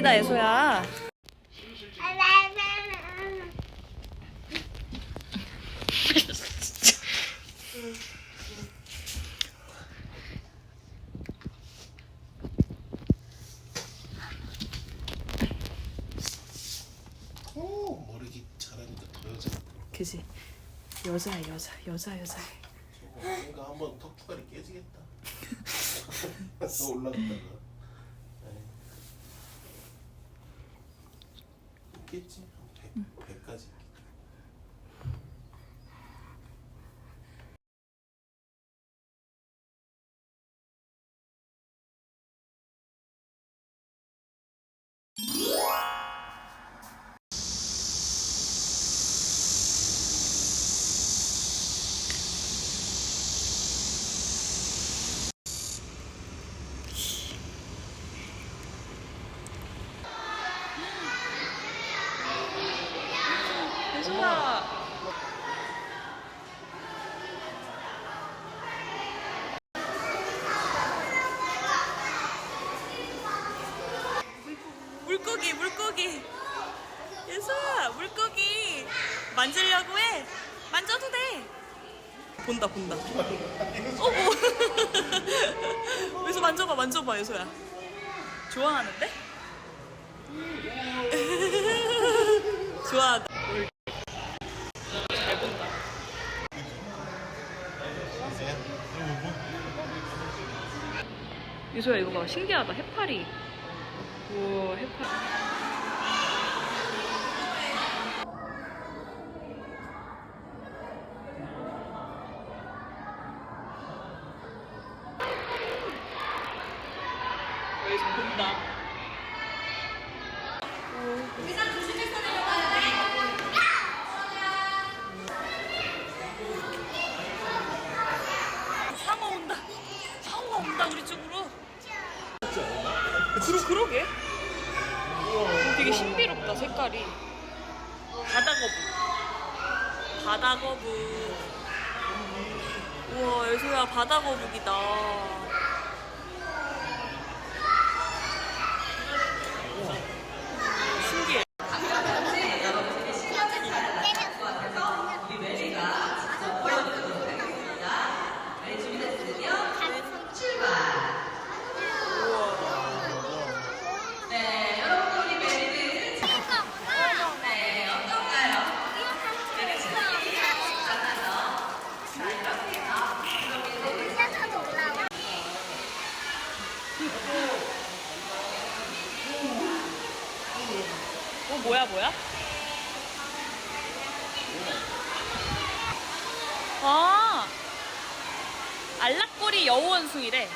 물고기다 예소야. 오 모르기 잘하니까 더 여자. 그지. 여자야 여자 여자 여자. 저거 한번 턱투가리 깨지겠다. 또 올라갔다가. 에이. 있겠지. 한 100, 100까지. 예소야. 물고기 물고기 예서야 물고기 만지려고 해. 만져도 돼. 본다 본다. 어머 여기서 만져봐 만져봐 예서야. 좋아하는데? 좋아하다. 잘 본다. 유소야 이거 봐. 신기하다. 해파리. 우와 해파리 본다. 상어 온다. 상어 온다 우리 쪽으로. 그러, 그러게. 되게 신비롭다 색깔이. 바다거북. 바다거북. 우와 예소야 바다거북이다 신기해 어 뭐야 뭐야? 아 알락꼬리 여우원숭이래.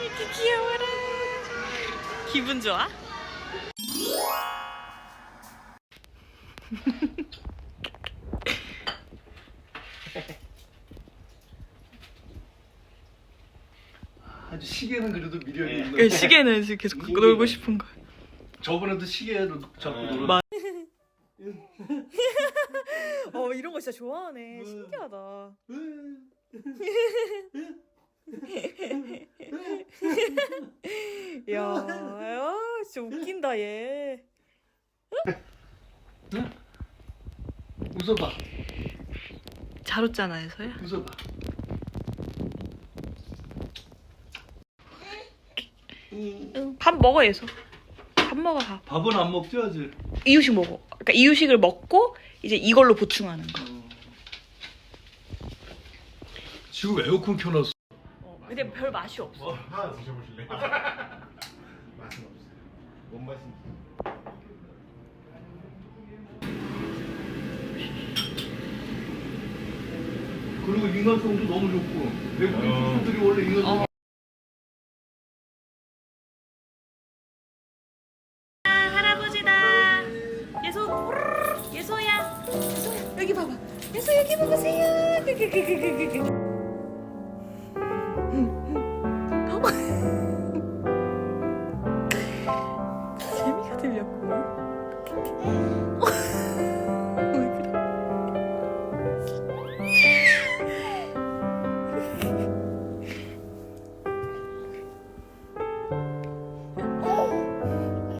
이렇게 귀여워라. 기분 좋아? 아주 시계는 그래도 미련이 있는 그 시계는 지금 계속 신기해. 놀고 싶은 거. 저번에도 시계로 자꾸 놀아 마- 어 이런 거 진짜 좋아하네. 신기하다. 야, 야, 진짜 웃긴다 얘. 웃어봐 잘 웃잖아, 예서야. 웃어봐 밥 먹어 예서. 밥 먹어 밥. 밥은 안 먹죠 아직 이유식 먹어. 그러니까 이유식을 먹고 이제 이걸로 보충하는 거. 지금 에어컨 켜놨어 근데 별 맛이 없어. 하나 드셔보실래요? 맛은 없어요. 뭔 맛인지. 그리고 인간성도 너무 좋고 외국인 어. 선수들이 원래 인간성 어. 할아버지다. 예소, 예소야. 예소야, 여기 봐봐. 여기서 여기 먹으세요.